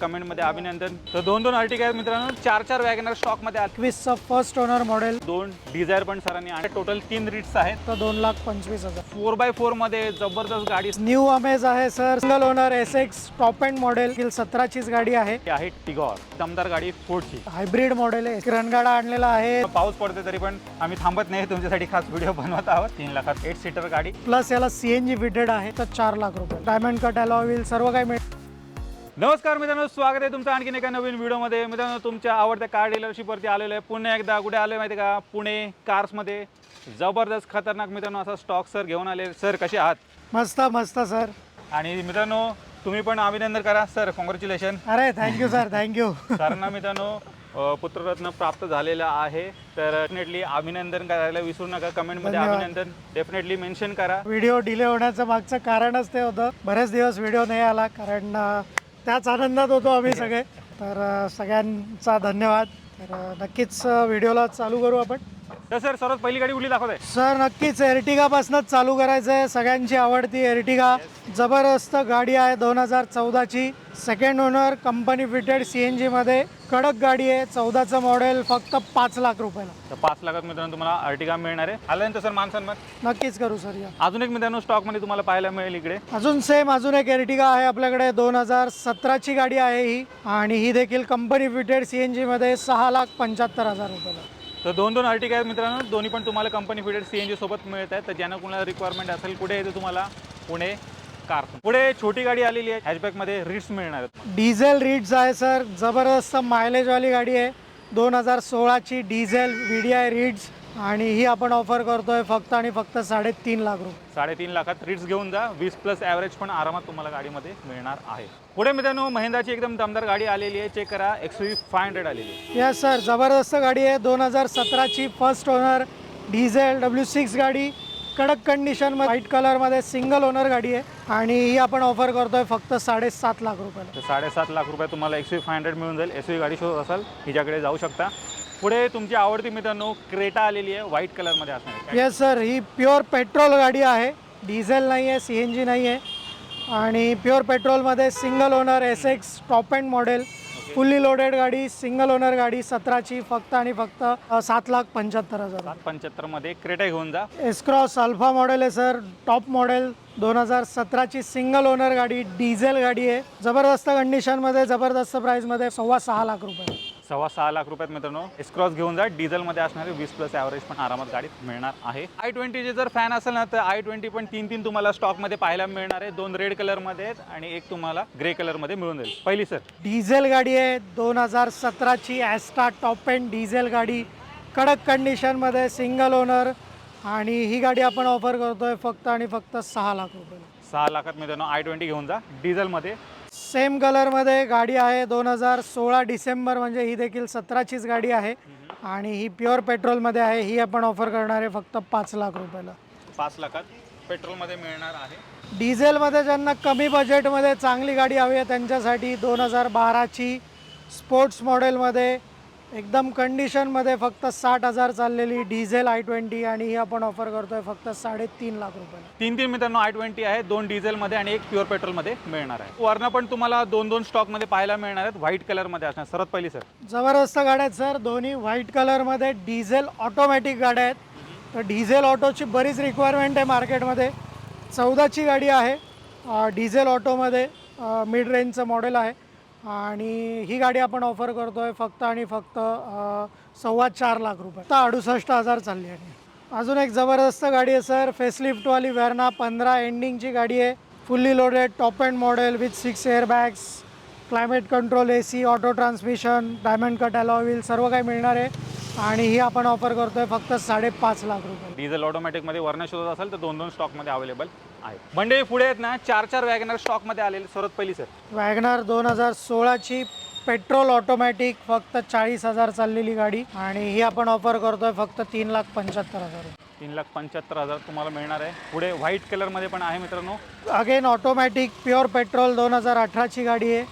कमेंटमध्ये अभिनंदन. तर दोन दोन अर्टिका आहेत मित्रांनो. चार चार वॅगनर स्टॉकमध्ये एकवीसचा फर्स्ट ओनर मॉडेल दोन डिझायर पण सरांनी आणि टोटल तीन रीट्स आहेत. तर दोन लाख पंचवीस हजार. फोर बाय फोरमध्ये जबरदस्त गाडी. न्यू अमेज आहे sir single owner S X top end model सतराचीच गाडी आहे. आहे टिगॉर दमदार गाडी फोर्डची हायब्रिड मॉडेल आहे. रणगाडा आणलेला आहे. पाऊस पडते तरी पण आम्ही थांबत नाही. तुमच्यासाठी खास व्हिडिओ बनवत आहोत. तीन लाखात. एट सीटर गाडी. प्लस याला सीएनजी फिटेड आहे. तर चार लाख रुपये. डायमंड कट अलॉय व्हील सर्व काही मिळेल. नमस्कार मित्रांनो स्वागत आहे तुमचं आणखीन एका नवीन व्हिडिओमध्ये. मित्रांनो तुमच्या आवडत्या कार डीलरशिपवरती आलेलो आहे. पुन्हा एकदा कुठे आलो माहिती का? पुणे कार्समध्ये जबरदस्त खतरनाक मित्रांनो असा स्टॉक सर घेऊन आले. सर कसे आहात? मस्त मस्त सर आणि मित्रांनो तुम्ही पण अभिनंदन करा. सर कॉंग्रॅच्युलेशन अरे thank you sir thank you सरांना मित्रांनो अ, पुत्ररत्न प्राप्त झालेलं आहे. तर डेफिनेटली अभिनंदन करायला विसरू नका. कमेंटमध्ये धन्यवाद. अभिनंदन. डेफिनेटली मेन्शन करा. व्हिडिओ डिले होण्याचं मागचं कारणच ते होतं. बरेच दिवस व्हिडिओ नाही आला कारण अं, त्याच आनंदात होतो आम्ही सगळे. तर सगळ्यांचा धन्यवाद. तर नक्कीच व्हिडिओला चालू करू आपण. तर सर सर्वात पहिली गाडी कुठली दाखवत. आहे सर नक्कीच एर्टिगापासूनच चालू करायचं आहे सगळ्यांची आवडती एर्टिगा. जबरदस्त गाडी आहे दोन हजार चौदाची. Second owner company fitted C N जीमध्ये कडक गाडी आहे चौदाचं मॉडेल फक्त पाच लाख रुपयाला. तर पाच लाखात मित्रांनो तुम्हाला अर्टिगा मिळणार आहे. आल्यानंतर सर मान सन्मान? नक्कीच करू सर या. अजून एक मित्रांनो स्टॉकमध्ये तुम्हाला पाहायला मिळेल इकडे. अजून सेम अजून एक एर्टिगा आहे आपल्याकडे दोन हजार सतराची गाडी आहे ही. आणि ही देखील कंपनी फिटेड सी एन जीमध्ये सहा लाख पंच्याहत्तर हजार रुपयाला. तर दोन दोन अर्टिका आहेत मित्रांनो दोन्ही पण तुम्हाला कंपनी फिटेड सी एन मिळत आहेत. तर ज्यांना कुणाला रिक्वायरमेंट असेल कुठे येते तुम्हाला पुणे कार. पुढे छोटी गाडी आलेली आहे. हॅचबॅकमध्ये रिट्स मिळणार आहेत डिझेल रीड्स आहे सर. जबरदस्त मायलेजवाली गाडी आहे. दोन हजार सोळाची डिझेल व्ही डी आय रीड्स आणि ही आपण ऑफर करतोय फक्त आणि फक्त साडेतीन लाख रुपये. साडेतीन लाखात रिट्स घेऊन जा. वीस प्लस ॲव्हरेज पण आरामात तुम्हाला गाडीमध्ये मिळणार आहे. पुढे मित्रांनो महिंद्राची एकदम दमदार गाडी आलेली आहे. चेक करा. एक्स व्ही फाय हंड्रेड आलेली आहे. यस सर जबरदस्त गाडी आहे. दोन हजार सतराची first owner diesel W six गाडी. कडक कंडिशन व्हाईट कलरमध्ये सिंगल ओनर गाडी आहे. आणि ही आपण ऑफर करतोय फक्त साडेसात लाख रुपयाला. तर साडेसात लाख रुपये तुम्हाला एक्स व्ही फाय हंड्रेड मिळून जाईल. एस व्ही गाडी शोधत असाल हिच्याकडे जाऊ शकता. पुढे तुमची आवडती मित्रांनो क्रेटा आलेली आहे व्हाईट कलरमध्ये असणार येस सर ही प्युअर पेट्रोल गाडी आहे. डिझेल नाही आहे सी एन जी नाही आहे आणि pure पेट्रोलमध्ये single owner S X top end model fully loaded गाडी सिंगल ओनर गाडी सतराची फक्त आणि फक्त सात लाख पंच्याहत्तर हजार. सात पंच्याहत्तरमध्ये क्रेटा घेऊन जा. एसक्रॉस अल्फा मॉडेल आहे सर टॉप मॉडेल दोन हजार सतराची सिंगल ओनर गाडी डिझेल गाडी आहे. जबरदस्त कंडिशनमध्ये जबरदस्त प्राईसमध्ये सव्वा सहा लाख रुपये. सव्वा सहा लाख रुपयात मित्रांनो एसक्रॉस घेऊन जा. डिझेलमध्ये असणारे वीस प्लस ॲव्हरेज पण आरामात गाडीत मिळणार आहे. आय ट्वेंटीचे जर फॅन असेल ना तर आय ट्वेंटी पण तीन तीन तुम्हाला स्टॉकमध्ये पाहायला मिळणार आहे. दोन रेड कलरमध्ये आणि एक तुम्हाला ग्रे कलरमध्ये मिळून जाईल. पहिली सर डिझेल गाडी आहे. दोन हजार सतराची ॲस्टा टॉप अँड डिझेल गाडी. कडक कंडिशनमध्ये सिंगल ओनर आणि ही गाडी आपण ऑफर करतोय फक्त आणि फक्त सहा लाख रुपये सहा लाखात मित्रांनो आय ट्वेंटी घेऊन जा. डिझेलमध्ये सेम कलरमध्ये गाडी आहे. दोन हजार सोळा डिसेंबर म्हणजे ही देखील सतराचीच गाडी आहे. आणि ही प्युअर पेट्रोलमध्ये आहे. ही आपण ऑफर करणार आहे फक्त पाच लाख रुपयाला. पाच लाखात पेट्रोलमध्ये मिळणार आहे. डिझेलमध्ये ज्यांना कमी बजेटमध्ये चांगली गाडी हवी आहे त्यांच्यासाठी दोन हजार बाराची स्पोर्ट्स मॉडेलमध्ये एकदम कंडिशनमध्ये फक्त साठ हजार चाललेली डिझेल आय ट्वेंटी आणि ही आपण ऑफर करतोय फक्त साडेतीन लाख रुपयाला तीन तीन मित्रांनो आय ट्वेंटी आहे दोन डिझेलमध्ये आणि एक प्युअर पेट्रोलमध्ये मिळणार आहे. वरनं पण तुम्हाला दोन दोन स्टॉकमध्ये पाहायला मिळणार आहेत. व्हाईट कलरमध्ये असणार. सर्वात पहिली सर जबरदस्त गाड्या आहेत सर दोन्ही व्हाईट कलरमध्ये डिझेल ऑटोमॅटिक गाड्या आहेत. तर डिझेल ऑटोची बरीच रिक्वायरमेंट आहे मार्केटमध्ये चौदाची गाडी आहे. डिझेल ऑटोमध्ये मिड रेंजचं मॉडेल आहे. आणि ही गाडी आपण ऑफर करतो आहे फक्त आणि फक्त सव्वा चार लाख रुपये. आता अडुसष्ट हजार चालली आहे. अजून एक जबरदस्त गाडी आहे सर. फेसलिफ्टवाली व्हॅर्ना पंधरा एंडिंगची गाडी आहे. Fully loaded top end model with six airbags climate control A C auto transmission diamond cut wheel सर्व काही मिळणार आहे. आणि ही आपण ऑफर करतोय फक्त साडेपाच लाख रुपये. डिझेल ऑटोमॅटिकमध्ये वर्ण शोधत असेल तर दोन दोन स्टॉकमध्ये अवेलेबल आहे. मंडळी पुढे आहेत ना चार चार वॅगनर स्टॉकमध्ये आलेले. सर्वात पहिली सर. वॅगनार दोन हजार सोळाची पेट्रोल ऑटोमॅटिक फक्त चाळीस हजार चाललेली गाडी आणि ही आपण ऑफर करतोय फक्त तीन लाख पंच्याहत्तर हजार. तीन लाख पंच्याहत्तर हजार तुम्हाला मिळणार आहे. पुढे व्हाईट कलरमध्ये पण आहे मित्रांनो. अगेन ऑटोमॅटिक प्युअर पेट्रोल दोन हजार अठराची गाडी आहे.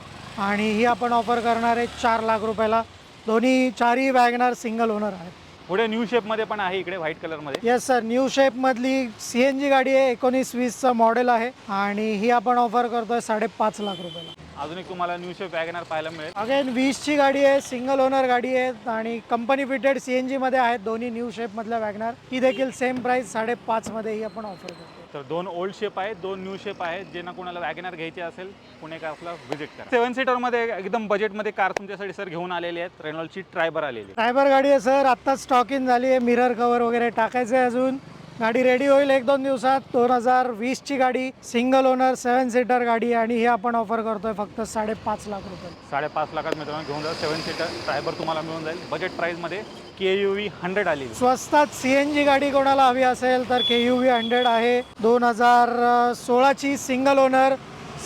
आणि ही आपण ऑफर करणार आहे चार लाख रुपयाला. दोन्ही चारही वॅगनार सिंगल ओनर आहेत. पुढे न्यू शेपमध्ये पण आहे इकडे व्हाईट कलरमध्ये येस सर न्यू शेपमधली सी एन जी गाडी आहे एकोणीस वीसचं मॉडेल आहे. आणि ही आपण ऑफर करतोय साडेपाच लाख रुपयाला. अजून एक तुम्हाला न्यू शेप वॅगनर पाहायला मिळेल. अगेन वीसची गाडी आहे सिंगल ओनर गाडी आहे आणि कंपनी फिटेड सी एन जीमध्ये आहेत दोन्ही न्यू शेपमधल्या वॅगनार. ही देखील सेम प्राईस साडेपाचमध्ये ही आपण ऑफर करतो. तर दोन ओल्ड शेप आहेत दोन न्यू शेप आहेत जे ना कोणाला वॅगनर घ्यायची असेल पुणेकरला व्हिजिट करा. सेवन सीटरमध्ये एकदम बजेटमध्ये कार तुमच्यासाठी सर घेऊन आलेली आहेत रेनॉल्डची ट्रायबर आलेली आहे. ड्रायव्हर गाडी आहे सर आत्ताच स्टॉक इन झाली आहे मिरर कवर वगैरे टाकायचं आहे अजून. गाडी रेडी होईल एक दोन दिवसात. दोन हजार वीसची गाडी सिंगल ओनर सेवन सीटर गाडी आणि ही आपण ऑफर करतोय फक्त साडेपाच लाख रुपये. साडेपाच लाखात मित्रांनो घेऊन जा. सेवन सीटर ट्रायबर तुम्हाला मिळून जाईल. बजेट प्राईसमध्ये के यू व्ही हंड्रेड आलेली स्वस्तात सी एन जी गाडी कोणाला हवी असेल तर के यू व्ही हंड्रेड आहे. दोन हजार सोळाची single owner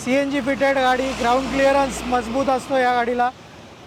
C N G fitted गाडी ग्राउंड क्लिअरन्स मजबूत असतो या गाडीला.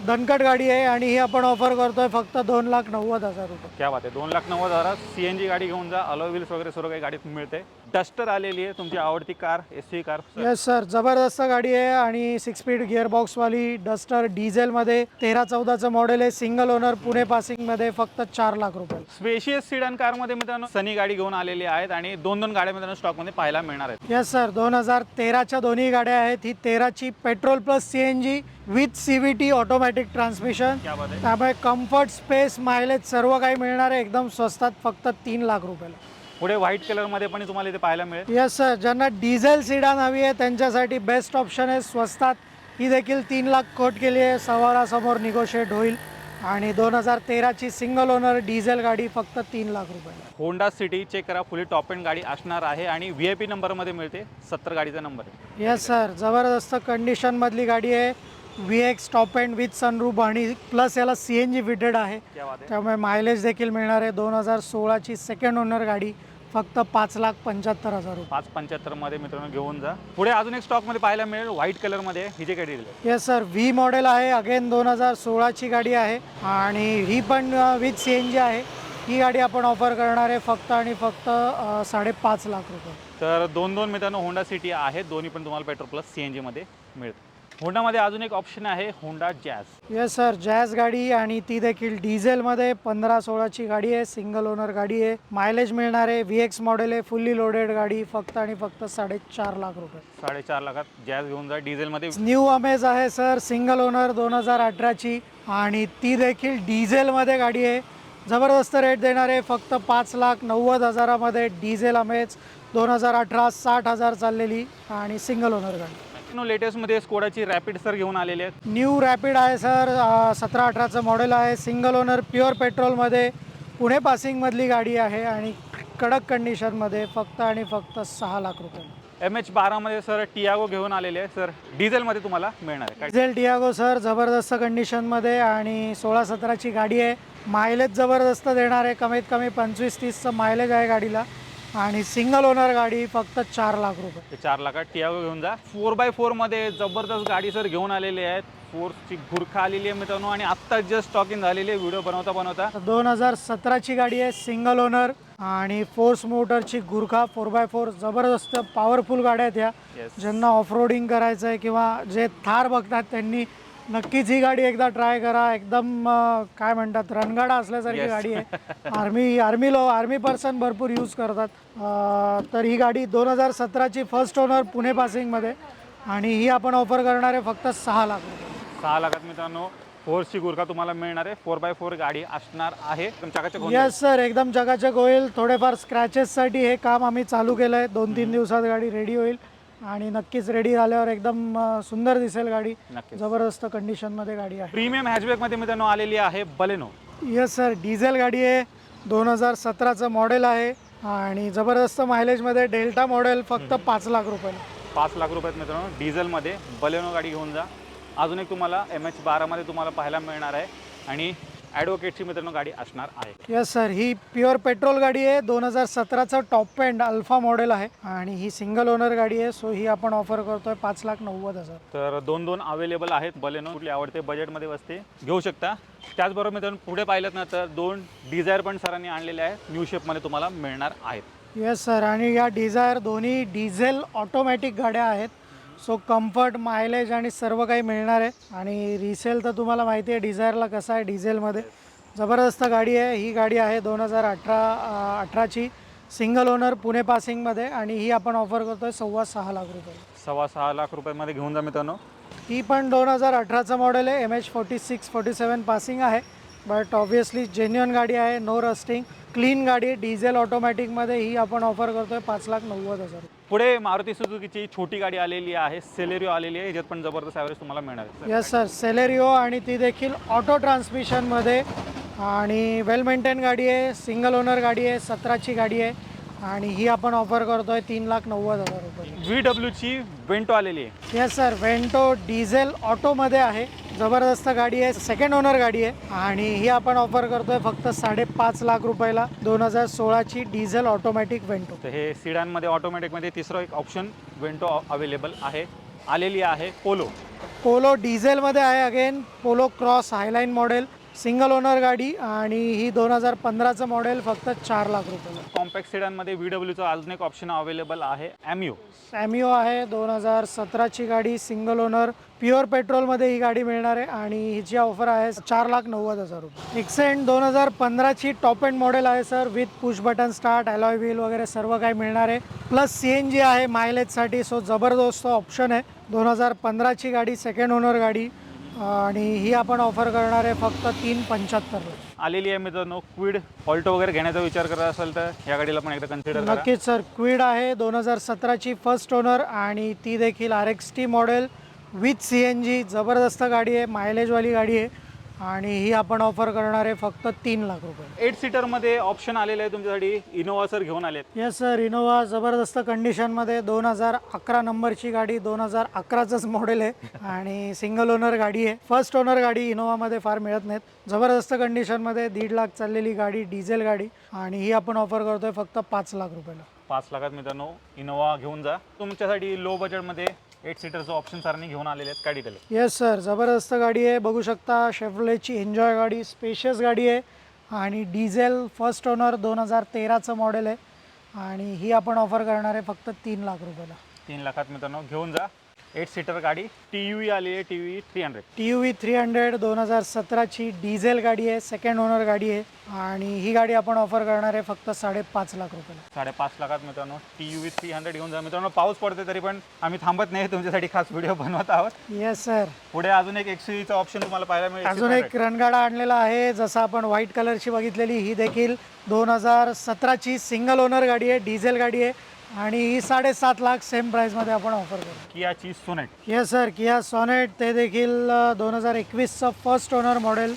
दणकट गाडी आहे आणि ही आपण ऑफर करतोय फक्त दोन लाख नव्वद हजार रुपये. क्या बात आहे. दोन लाख नव्वद हजारात सी एन जी गाडी घेऊन जा. अलो व्हील्स वगैरे सर्व काही गाडीत मिळते. डस्टर आलेली आहे तुमची आवडती car S C car yes sir जबरदस्त गाडी आहे आणि सिक्स स्पीड गिअरबॉक्सवाली डस्टर डिझेलमध्ये तेरा चौदाचं मॉडेल आहे. सिंगल ओनर पुणे पासिंगमध्ये फक्त चार लाख रुपये. स्पेशियस सिडन कारमध्ये मित्रांनो सनी गाडी घेऊन आलेली आहेत आणि दोन दोन गाड्या मित्रांनो स्टॉकमध्ये पाहायला मिळणार आहेत. येस सर दोन हजार तेराच्या दोन्ही गाड्या आहेत. ही तेराची petrol plus C N G with C V T automatic transmission क्या बात आहे. त्यामुळे कम्फर्ट स्पेस मायलेज सर्व काही मिळणार आहे. एकदम स्वस्तात फक्त तीन लाख रुपयाला. पुढे व्हाईट कलरमध्ये पण तुम्हाला इथे पाहायला मिळेल. येस सर ज्यांना डिझेल सिडान हवी आहे त्यांच्यासाठी बेस्ट ऑप्शन आहे स्वस्तात. ही देखील तीन लाख कोट केली आहे. सवारासमोर निगोशिएट होईल. आणि दोन हजार तेराची सिंगल ओनर डिझेल गाडी फक्त तीन लाख रुपयाला. होंडा सिटी चेक करा. फुली टॉप एंड गाडी असणार आहे. आणि व्ही आय पी नंबरमध्ये मिळते. सत्तर गाडीचा नंबर आहे. येस सर जबरदस्त कंडिशनमधली गाडी आहे. V X top end with sunroof आणि प्लस याला सी एन जी फिटेड आहे. क्या बात आहे. त्यामुळे मायलेज देखील मिळणार आहे. दोन हजार सोळाची सेकंड ओनर गाडी. फक्त पाच लाख पंच्याहत्तर हजार रुपये. पाच पंच्याहत्तरमध्ये मित्रांनो घेऊन जा. पुढे अजून एक स्टॉकमध्ये पाहायला मिळेल व्हाईट कलरमध्ये ही जे गाडी दिली येस सर व्ही मॉडेल आहे. अगेन दोन हजार सोळाची गाडी आहे. आणि ही पण विथ सी एन जी आहे. ही गाडी आपण ऑफर करणार आहे फक्त आणि फक्त अ, साडेपाच लाख रुपये. तर दोन दोन मित्रांनो होंडा सिटी आहेत दोन्ही पण तुम्हाला पेट्रोल प्लस सी एन जीमध्ये मिळते होंडामध्ये अजून एक ऑप्शन आहे Honda Jazz yes sir Jazz गाडी आणि ती देखील डिझेलमध्ये पंधरा सोळाची गाडी आहे सिंगल ओनर गाडी आहे. मायलेज मिळणार आहे व्ही एक्स मॉडेल आहे फुल्ली लोडेड गाडी फक्त आणि फक्त साडेचार लाख रुपये. साडेचार लाखात जॅज घेऊन जा डिझेलमध्ये न्यू अमेज आहे सर सिंगल ओनर दोन हजार अठराची. आणि ती देखील डिझेलमध्ये गाडी आहे. जबरदस्त रेट देणार आहे फक्त पाच लाख नव्वद हजारामध्ये डिझेल अमेज दोन हजार अठरा साठ हजार चाललेली आणि सिंगल ओनर गाडी. लेटेस्टमध्ये स्कोडाची रॅपिड सर घेऊन आलेले आहेत. न्यू रॅपिड आहे सर सतरा अठराचं मॉडेल आहे. सिंगल ओनर प्युअर पेट्रोलमध्ये पुणे पासिंगमधली गाडी आहे आणि कडक कंडिशनमध्ये फक्त आणि फक्त सहा लाख रुपये. एम एच बारामध्ये सर टियागो घेऊन आलेले आहे सर डिझेलमध्ये तुम्हाला मिळणार आहे. डिझेल टियागो सर जबरदस्त कंडिशनमध्ये आणि सोळा सतराची गाडी आहे. मायलेज जबरदस्त देणार आहे. कमीत कमी पंचवीस तीसचं मायलेज आहे गाडीला. आणि सिंगल ओनर गाडी फक्त चार लाख रुपये. चार लाखात टियागो घेऊन जा. फोर बाय फोरमध्ये जबरदस्त गाडी सर घेऊन आलेली आहेत. फोर्सची गुरखा आलेली आहे मित्रांनो आणि आत्ता जस्ट स्टॉक इन झालेली आहे. व्हिडिओ बनवता बनवता. दोन हजार सतराची गाडी आहे सिंगल ओनर आणि फोर्स मोटरची गुरखा फोर बाय फोर जबरदस्त पॉवरफुल गाड्या आहेत या. ज्यांना ऑफरोडिंग करायचं आहे किंवा जे थार बघतात त्यांनी नक्कीच ही गाडी एकदा ट्राय करा. एकदम अं, काय म्हणतात रणगाडा असल्यासारखी Yes. गाडी आहे. आर्मी आर्मी लो आर्मी पर्सन भरपूर यूज करतात. अं, तर ही गाडी दोन हजार सतराची फर्स्ट ओनर पुणे पासिंगमध्ये आणि ही आपण ऑफर करणार आहे फक्त सहा लाख रुपये. सहा लाखात मित्रांनो फोर्सची गुरखा तुम्हाला मिळणार आहे. फोर बाय फोर गाडी असणार आहे. येस सर एकदम चकाचक होईल. थोडेफार स्क्रॅचेससाठी हे काम आम्ही चालू केलं आहे दोन तीन दिवसात गाडी रेडी होईल. आणि नक्कीच रेडी झाल्यावर एकदम अं, सुंदर दिसेल गाडी. नक्कीच. जबरदस्त कंडिशनमध्ये गाडी आहे. प्रीमियम हॅचबॅकमध्ये मित्रांनो आलेली आहे बलेनो येस सर डिझेल गाडी आहे. दोन हजार सतराचं मॉडेल आहे. आणि जबरदस्त मायलेजमध्ये डेल्टा मॉडेल फक्त पाच लाख रुपये. पाच लाख रुपयात मित्रांनो डिझेलमध्ये बलेनो गाडी घेऊन जा. अजून एक तुम्हाला एम एच बारामध्ये तुम्हाला पाहायला मिळणार आहे. आणि ॲडव्होकेटची मित्रांनो गाडी असणार आहे. येस सर ही प्युअर पेट्रोल गाडी आहे. दोन हजार सतराचं टॉप एंड अल्फा मॉडेल आहे. आणि ही सिंगल ओनर गाडी आहे. सो ही आपण ऑफर करतोय पाच लाख नव्वद हजार. तर दोन दोन अवेलेबल आहेत. बलेनो कुठली आवडते बजेटमध्ये वस्ते घेऊ शकता. त्याचबरोबर मित्रांनो पुढे पाहिलं ना तर दोन डिझायर पण सरांनी आणलेले आहेत. न्यू शेपमध्ये तुम्हाला मिळणार आहेत. येस सर आणि या डिझायर दोन्ही डिझेल ऑटोमॅटिक गाड्या आहेत. सो कम्फर्ट मायलेज आणि सर्व काही मिळणार आहे. आणि रिसेल तर तुम्हाला माहिती आहे डिझायरला कसं आहे डिझेलमध्ये जबरदस्त गाडी आहे. ही गाडी आहे दोन हजार अठरा अठराची. सिंगल ओनर पुणे पासिंगमध्ये आणि ही आपण ऑफर करतोय सव्वा सहा लाख रुपये. सव्वा सहा लाख रुपयामध्ये घेऊन जा मित्रांनो. ती पण दोन हजार अठराचं मॉडेल आहे. M H forty six forty seven passing आहे. बट ऑब्वियसली जेन्युअन गाडी आहे. नो रस्टिंग क्लीन गाडी आहे. डिझेल ऑटोमॅटिकमध्ये ही आपण ऑफर करतोय पाच लाख नव्वद हजार. पुढे मारुती सुझुकीची छोटी गाडी आलेली आहे सेलेरिओ आलेली आहे याच्यात पण जबरदस्त ॲव्हरेज तुम्हाला मिळणार आहे. येस सर सेलेरिओ आणि ती देखील ऑटो ट्रान्समिशनमध्ये आणि वेल मेंटेन गाडी आहे सिंगल ओनर गाडी आहे सतराची गाडी आहे. आणि ही आपण ऑफर करतोय तीन लाख नव्वद हजार रुपये. व्ही डब्ल्यूची वेंटो आलेली आहे. येस सर वेंटो डिझेल ऑटोमध्ये आहे. जबरदस्त गाडी आहे सेकंड ओनर गाडी आहे. आणि ही आपण ऑफर करतोय फक्त साडेपाच लाख रुपयाला. दोन हजार सोळाची डिझेल ऑटोमॅटिक वेंटो तर हे सिडानमध्ये ऑटोमॅटिकमध्ये तिसरं एक ऑप्शन वेंटो अवेलेबल आहे. आलेली आहे पोलो पोलो डिझेलमध्ये आहे again Polo Cross Highline model single owner गाडी आणि ही दोन हजार पंधराचं मॉडेल फक्त चार लाख रुपयाला कॉम्पॅक्ट सिडानमध्ये व्ही डब्ल्यूचं अजून एक ऑप्शन अवेलेबल आहे ॲम्यू सॅमिओ आहे दोन हजार सतराची गाडी सिंगल ओनर प्युअर पेट्रोलमध्ये ही गाडी मिळणार आहे आणि हिची ऑफर आहे चार लाख नव्वद हजार रुपये. एक्सेंट दोन हजार पंधराची टॉप एंड मॉडेल आहे sir with push button start alloy wheel वगैरे सर्व काही मिळणार आहे. प्लस सी एन जी आहे मायलेजसाठी सो जबरदस्त ऑप्शन आहे. दोन हजार पंधराची गाडी सेकंड ओनर गाडी. आणि ही आपण ऑफर करणार आहे फक्त तीन पंच्याहत्तरला आलेली आहे मित्रांनो क्विड ऑल्टो वगैरे घेण्याचा विचार करत असेल तर या गाडीला पण एकदा कन्सिडर करा. नक्कीच सर क्विड आहे दोन हजार सतराची फर्स्ट ओनर आणि ती देखील R X T model with C N G जबरदस्त गाडी आहे मायलेजवाली गाडी आहे. आणि ही आपण ऑफर करणार आहे फक्त तीन लाख रुपये. एट सीटरमध्ये ऑप्शन आलेले आहे तुमच्यासाठी. इनोवा सर घेऊन आलेत. येस सर इनोवा जबरदस्त कंडिशनमध्ये दोन हजार अकरा नंबरची गाडी दोन हजार अकराचंच मॉडेल आहे आणि सिंगल ओनर गाडी आहे. फर्स्ट ओनर गाडी इनोवामध्ये फार मिळत नाहीत. जबरदस्त कंडिशनमध्ये दीड लाख चाललेली गाडी डिझेल गाडी आणि ही आपण ऑफर करतोय फक्त पाच लाख रुपयाला. पाच लाखात मित्रांनो इनोवा घेऊन जा. तुमच्यासाठी लो बजेटमध्ये एट सीटरचं ऑप्शन सरांनी घेऊन आलेले आहेत. काय डिटेल येस सर जबरदस्त गाडी आहे. बघू शकता शेफ्लेची एन्जॉय गाडी स्पेशियस गाडी आहे. आणि डिझेल फर्स्ट ओनर दोन हजार तेराचं मॉडेल आहे. आणि ही आपण ऑफर करणार आहे फक्त तीन लाख रुपयाला. तीन लाखात मित्रांनो घेऊन जा. एट सीटर गाडी टी यू आली आहे T V three hundred T U V three hundred दोन हजार सतराची डिझेल गाडी आहे सेकंड ओनर गाडी आहे. आणि ही गाडी आपण ऑफर करणार आहे फक्त साडेपाच लाख रुपयाला. साडेपाच लाखात मित्रांनो T U V three hundred घेऊन जा. मित्रांनो पाऊस पडते तरी पण आम्ही थांबत नाही तुमच्यासाठी खास व्हिडिओ बनवत आहोत. येस सर पुढे अजून एक एक्सयूचा ऑप्शन तुम्हाला पाहायला मिळेल अजून एक रणगाडा आणलेला आहे जसं आपण व्हाईट कलरची बघितलेली ही देखील दोन हजार सतराची सिंगल ओनर गाडी आहे डिझेल गाडी आहे. आणि ही साडेसात लाख सेम प्राईसमध्ये आपण ऑफर करू. कियाची Sonet. Yes sir Kia Sonet ते देखील दोन हजार एकवीसचं फर्स्ट ओनर मॉडेल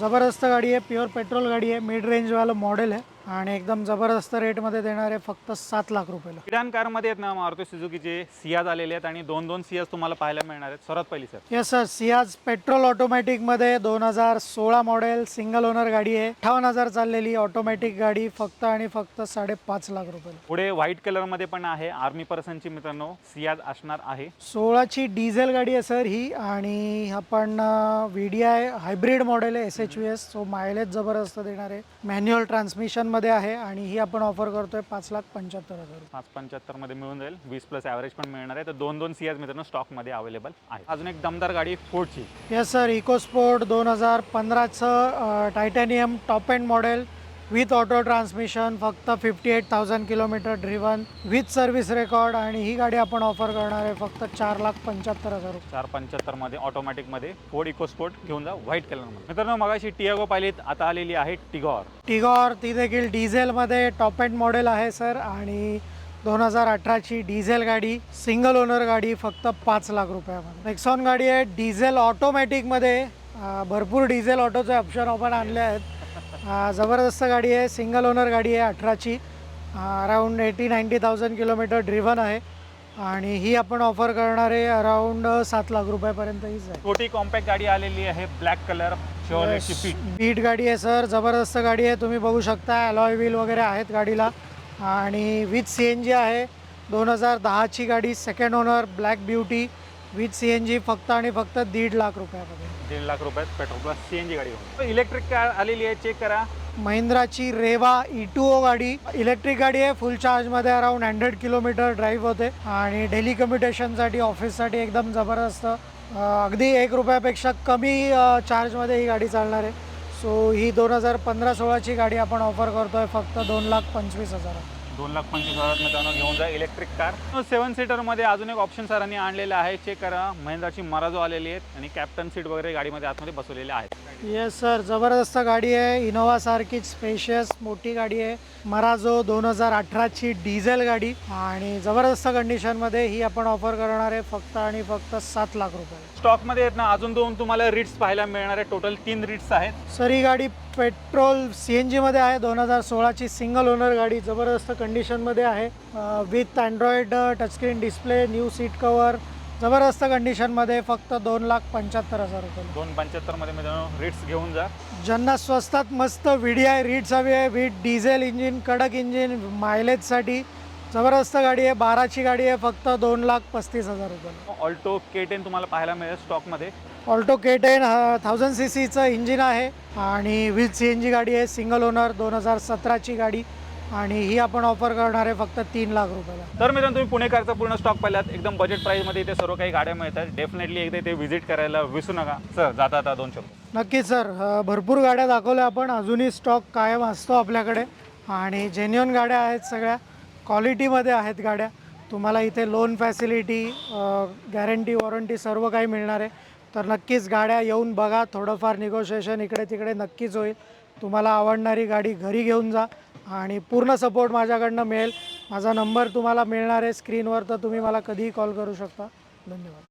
जबरदस्त गाडी आहे प्युअर पेट्रोल गाडी आहे मिड रेंजवालं मॉडेल आहे. आणि एकदम जबरदस्त रेटमध्ये देणार आहे फक्त सात लाख रुपयाला इराण कारमध्ये आहेत ना मारुती सुझुकीचे सियाज आलेले आहेत आणि दोन दोन सियाज तुम्हाला पाहायला मिळणार आहेत. सर्वात पहिली sir yes sir Ciaz petrol ऑटोमॅटिकमध्ये दोन हजार सोळा मॉडेल सिंगल ओनर गाडी आहे. अठ्ठावन्न हजार चाललेली ऑटोमॅटिक गाडी फक्त आणि फक्त साडेपाच लाख रुपयाला पुढे व्हाईट कलरमध्ये पण आहे. आर्मी पर्सनची मित्रांनो सियाज असणार आहे. सोळाची डिझेल गाडी आहे सर ही. आणि आपण V D I hybrid model आहे S H V S so mileage जबरदस्त देणार. आहे मॅन्युअल ट्रान्समिशनमध्ये आहे आणि ही आपण ऑफर करतोय पाच लाख पंच्याहत्तर हजार. पाच पंच्याहत्तरमध्ये मिळून जाईल. वीस प्लस ॲव्हरेज पण मिळणार आहे. तर दोन दोन सियाज मित्रांनो स्टॉकमध्ये अवेलेबल आहे अजून एक दमदार गाडी फोर्डची येस सर इकोस्पोर्ट दोन हजार पंधराचं Titanium top end model with auto transmission फक्त fifty eight thousand kilometre driven with service record आणि ही गाडी आपण ऑफर करणार आहे फक्त चार लाख पंच्याहत्तर हजार चार पंच्याहत्तरमध्ये ऑटोमॅटिकमध्ये फोर्ड इकोस्पोर्ट घेऊन जा व्हाईट कलरमध्ये मित्रांनो मगाशी टियागो पाहिलीत आता आलेली आहे टिगॉर टिगॉर ती देखील डिझेलमध्ये टॉप एंड मॉडेल आहे सर आणि दोन हजार अठराची डिझेल गाडी सिंगल ओनर गाडी फक्त पाच लाख रुपयामध्ये. नेक्सॉन गाडी आहे डिझेल ऑटोमॅटिकमध्ये भरपूर डिझेल ऑटोचे ऑप्शन आपण आणले आहेत. जबरदस्त गाडी आहे सिंगल ओनर गाडी आहे अठराची. Around eighty ninety thousand kilometre driven आहे. आणि ही आपण ऑफर करणार आहे अराऊंड सात लाख रुपयापर्यंत हीच आहे. छोटी कॉम्पॅक्ट गाडी आलेली आहे ब्लॅक कलर बीट गाडी आहे सर जबरदस्त गाडी आहे तुम्ही बघू शकता. अलॉय व्हील वगैरे आहेत गाडीला. आणि विथ सी एन जी आहे. दोन हजार दहाची गाडी second owner black beauty with C N G फक्त आणि फक्त दीड लाख रुपयामध्ये. दीड लाख रुपयात petrol plus C N G गाडी इलेक्ट्रिक कार आलेली आहे चेक करा. महिंद्राची रेवा ई टू ओ गाडी. इलेक्ट्रिक गाडी आहे फुल चार्जमध्ये अराऊंड हंड्रेड किलोमीटर ड्राईव्ह होते. आणि डेली कम्युटेशनसाठी ऑफिससाठी एकदम जबरदस्त. अगदी एक रुपयापेक्षा कमी चार्जमध्ये ही गाडी चालणार आहे. सो ही दोन हजार पंधरा सोळाची गाडी आपण ऑफर करतोय फक्त दोन लाख पंचवीस हजार दोन लाख पंचवीस हजार मित्रांनो घेऊन जा इलेक्ट्रिक कार सेवन सीटरमध्ये अजून एक ऑप्शन सरांनी आणलेलं आहे. चेक करा. महिंद्राची मराजो आलेली आहेत आणि कॅप्टन सीट वगैरे गाडीमध्ये आतमध्ये बसवलेले आहेत. येस सर जबरदस्त गाडी आहे. इनोवा सारखीच स्पेशियस मोठी गाडी आहे. मराजो दोन हजार अठराची डिझेल गाडी. आणि जबरदस्त कंडिशनमध्ये ही आपण ऑफर करणार आहे. फक्त आणि फक्त सात लाख रुपये. स्टॉकमध्ये आहेत ना अजून दोन तुम्हाला रिट्स पाहायला मिळणार आहे. टोटल तीन रिट्स आहेत. सर ही गाडी पेट्रोल सी एन जीमध्ये आहे. दोन हजार सोळाची सिंगल ओनर गाडी जबरदस्त कंडिशनमध्ये आहे. With Android touchscreen display new seat cover जबरदस्त कंडिशनमध्ये फक्त दोन लाख पंच्याहत्तर हजार रुपये. दोन पंच्याहत्तरमध्ये मित्रांनो रिट्स घेऊन जा. ज्यांना स्वस्तात मस्त व्ही डी आय रीड्स हवी आहे विथ डिझेल इंजिन कडक इंजिन मायलेजसाठी जबरदस्त गाडी आहे बाराची गाडी आहे फक्त दोन लाख पस्तीस हजार रुपये. ऑल्टो के टेन तुम्हाला पाहायला मिळेल स्टॉकमध्ये Alto K ten thousand C सीचं इंजिन आहे आणि विथ सी एन जी गाडी आहे सिंगल ओनर दोन हजार सतराची गाडी. आणि ही आपण ऑफर करणार आहे फक्त तीन लाख रुपयाला. तर मित्रांनो तुम्ही पुणेकरचा पूर्ण स्टॉक पाहिलात. एकदम बजेट प्राईसमध्ये इथे सर्व काही गाड्या मिळतात. डेफिनेटली एकदा इथे व्हिजिट करायला विसरू नका. सर जाता आता दोन शब्द. नक्कीच सर भरपूर गाड्या दाखवल्या आपण. अजूनही स्टॉक कायम असतो आपल्याकडे. आणि जेन्युअन गाड्या आहेत सगळ्या. क्वालिटीमध्ये आहेत गाड्या. तुम्हाला इथे लोन फॅसिलिटी गॅरंटी वॉरंटी सर्व काही मिळणार आहे. तर नक्कीच गाड्या येऊन बघा. थोडंफार निगोशिएशन इकडे तिकडे नक्कीच होईल. तुम्हाला आवडणारी गाडी घरी घेऊन जा. आणि पूर्ण सपोर्ट माझ्याकडनं मिळेल. माझा नंबर तुम्हाला मिळणार आहे. स्क्रीनवर तर तुम्ही मला कधीही कॉल करू शकता. धन्यवाद.